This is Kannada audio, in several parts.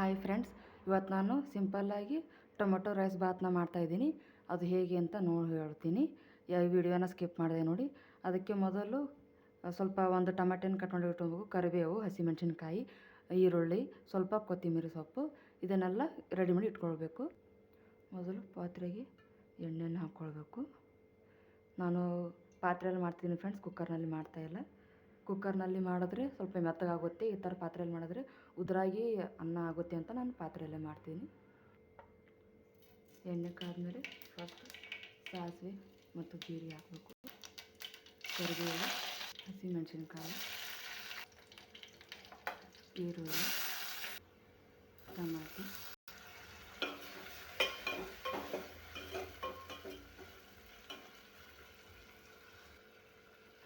ಹಾಯ್ ಫ್ರೆಂಡ್ಸ್, ಇವತ್ತು ನಾನು ಸಿಂಪಲ್ಲಾಗಿ ಟೊಮೊಟೊ ರೈಸ್ ಬಾತ್ನ ಮಾಡ್ತಾಯಿದ್ದೀನಿ ಅದು ಹೇಗೆ ಅಂತ ನೋಡಿ ಹೇಳ್ತೀನಿ. ಯಾವ ವಿಡಿಯೋನ ಸ್ಕಿಪ್ ಮಾಡಿದೆ ನೋಡಿ. ಅದಕ್ಕೆ ಮೊದಲು ಸ್ವಲ್ಪ ಒಂದು ಟೊಮೆಟೊನ ಕಟ್ ಮಾಡಿ ಇಟ್ಕೋಬೇಕು. ಕರಿಬೇವು, ಹಸಿಮೆಣಸಿನ್ಕಾಯಿ, ಈರುಳ್ಳಿ, ಸ್ವಲ್ಪ ಕೊತ್ತಂಬರಿ ಸೊಪ್ಪು, ಇದನ್ನೆಲ್ಲ ರೆಡಿ ಮಾಡಿ ಇಟ್ಕೊಳ್ಬೇಕು. ಮೊದಲು ಪಾತ್ರೆಗೆ ಎಣ್ಣೆನ ಹಾಕ್ಕೊಳ್ಬೇಕು. ನಾನು ಪಾತ್ರೆಯಲ್ಲಿ ಮಾಡ್ತೀನಿ ಫ್ರೆಂಡ್ಸ್ ಕುಕ್ಕರ್ನಲ್ಲಿ ಮಾಡ್ತಾಯಿಲ್ಲ ಕುಕ್ಕರ್ನಲ್ಲಿ ಮಾಡಿದ್ರೆ ಸ್ವಲ್ಪ ಮೆತ್ತಗಾಗುತ್ತೆ, ಈ ಥರ ಪಾತ್ರೆಯಲ್ಲಿ ಮಾಡಿದ್ರೆ ಉದುರಾಗಿ ಅನ್ನ ಆಗುತ್ತೆ ಅಂತ ನಾನು ಪಾತ್ರೆಯಲ್ಲೇ ಮಾಡ್ತೀನಿ. ಎಣ್ಣೆ ಕಾದ್ಮೇಲೆ ಫಸ್ಟ್ ಸಾಸಿವೆ ಮತ್ತು ಜೀರಿಗೆ ಹಾಕಬೇಕು. ಕರಿಬೇವು, ಹಸಿಮೆಣಸಿನ್ಕಾಯಿ, ಈರುಳ್ಳಿ, ಟಮಾಟಿ.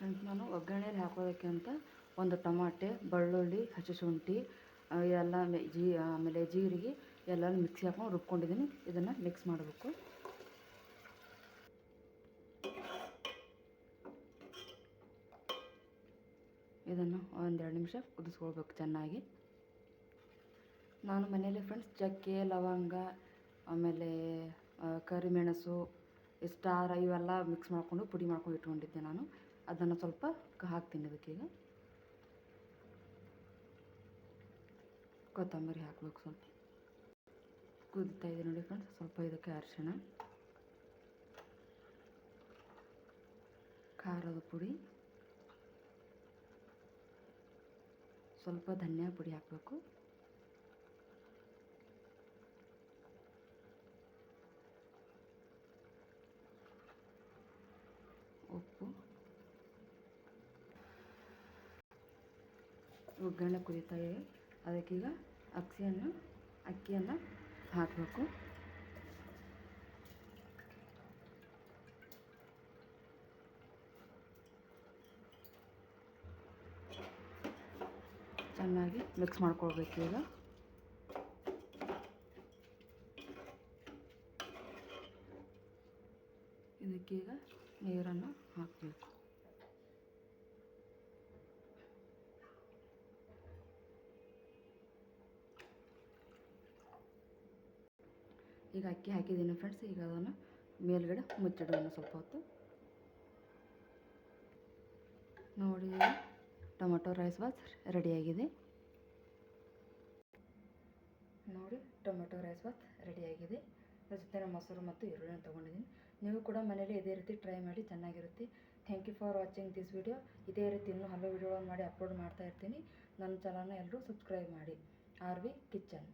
ಫ್ರೆಂಡ್ಸ್ ನಾನು ಒಗ್ಗರಣೆಯಲ್ಲಿ ಹಾಕೋದಕ್ಕೆ ಅಂತ ಒಂದು ಟಮಾಟೆ, ಬೆಳ್ಳುಳ್ಳಿ ಹಸಿ ಶುಂಠಿ ಎಲ್ಲ ಜೀ, ಆಮೇಲೆ ಜೀರಿಗೆ ಎಲ್ಲ ಮಿಕ್ಸಿ ಹಾಕೊಂಡು ರುಬ್ಕೊಂಡಿದ್ದೀನಿ. ಇದನ್ನು ಮಿಕ್ಸ್ ಮಾಡಬೇಕು. ಇದನ್ನು ಒಂದೆರಡು ನಿಮಿಷ ಕುದಿಸ್ಕೊಳ್ಬೇಕು ಚೆನ್ನಾಗಿ. ನಾನು ಮನೆಯಲ್ಲಿ ಫ್ರೆಂಡ್ಸ್ ಚಕ್ಕೆ, ಲವಂಗ, ಆಮೇಲೆ ಕರಿಮೆಣಸು ಸ್ಟಾರ್ ಇವೆಲ್ಲ ಮಿಕ್ಸ್ ಮಾಡಿಕೊಂಡು ಪುಡಿ ಮಾಡ್ಕೊಂಡು ಇಟ್ಕೊಂಡಿದ್ದೆ ನಾನು. ಅದನ್ನು ಸ್ವಲ್ಪ ಹಾಕ್ತೀನಿ ಈಗ. ಕೊತ್ತಂಬರಿ ಹಾಕ್ಬೇಕು ಸ್ವಲ್ಪ. ಕುದಿತಾ ಇದೆ ನೋಡಿ ಫ್ರೆಂಡ್ಸ್ ಸ್ವಲ್ಪ ಇದಕ್ಕೆ ಅರಿಶಿಣ. ಖಾರದ ಪುಡಿ. ಸ್ವಲ್ಪ ಧನಿಯಾ ಪುಡಿ ಹಾಕಬೇಕು. ಉಪ್ಪು. ಒಗ್ಗರಣೆ ಕುದೀತಾ ಇದೆ. ಅದಕ್ಕೀಗ ಅಕ್ಕಿಯನ್ನು ಅಕ್ಕಿಯನ್ನು ಹಾಕಬೇಕು. ಚೆನ್ನಾಗಿ ಮಿಕ್ಸ್ ಮಾಡ್ಕೊಳ್ಬೇಕು ಈಗ. ಇದಕ್ಕೀಗ ನೀರನ್ನು ಹಾಕಬೇಕು. ಈಗ ಅಕ್ಕಿ ಹಾಕಿದ್ದೀನಿ ಫ್ರೆಂಡ್ಸ್ ಈಗ ಅದನ್ನು ಮೇಲ್ಗಡೆ ಮುಚ್ಚಿಡೋಣ ಸ್ವಲ್ಪ ಹೊತ್ತು. ನೋಡಿ, ಟೊಮೊಟೊ ರೈಸ್ ಬಾತ್ ರೆಡಿಯಾಗಿದೆ ನೋಡಿ, ಟೊಮೆಟೊ ರೈಸ್ ಬಾತ್ ರೆಡಿಯಾಗಿದೆ ಅದ್ರ ಜೊತೆ ಮೊಸರು ಮತ್ತು ಈರುಳ್ಳಿನ ತೊಗೊಂಡಿದ್ದೀನಿ. ನೀವು ಕೂಡ ಮನೇಲಿ ಇದೇ ರೀತಿ ಟ್ರೈ ಮಾಡಿ, ಚೆನ್ನಾಗಿರುತ್ತೆ. Thank you for watching this video ಇದೇ ರೀತಿ ಇನ್ನೂ ಹಲವು ವಿಡಿಯೋಗಳನ್ನು ಮಾಡಿ ಅಪ್ಲೋಡ್ ಮಾಡ್ತಾ ಇರ್ತೀನಿ. ನನ್ನ ಚಾನಲ್ನ ಎಲ್ಲರೂ ಸಬ್ಸ್ಕ್ರೈಬ್ ಮಾಡಿ. R V kitchen.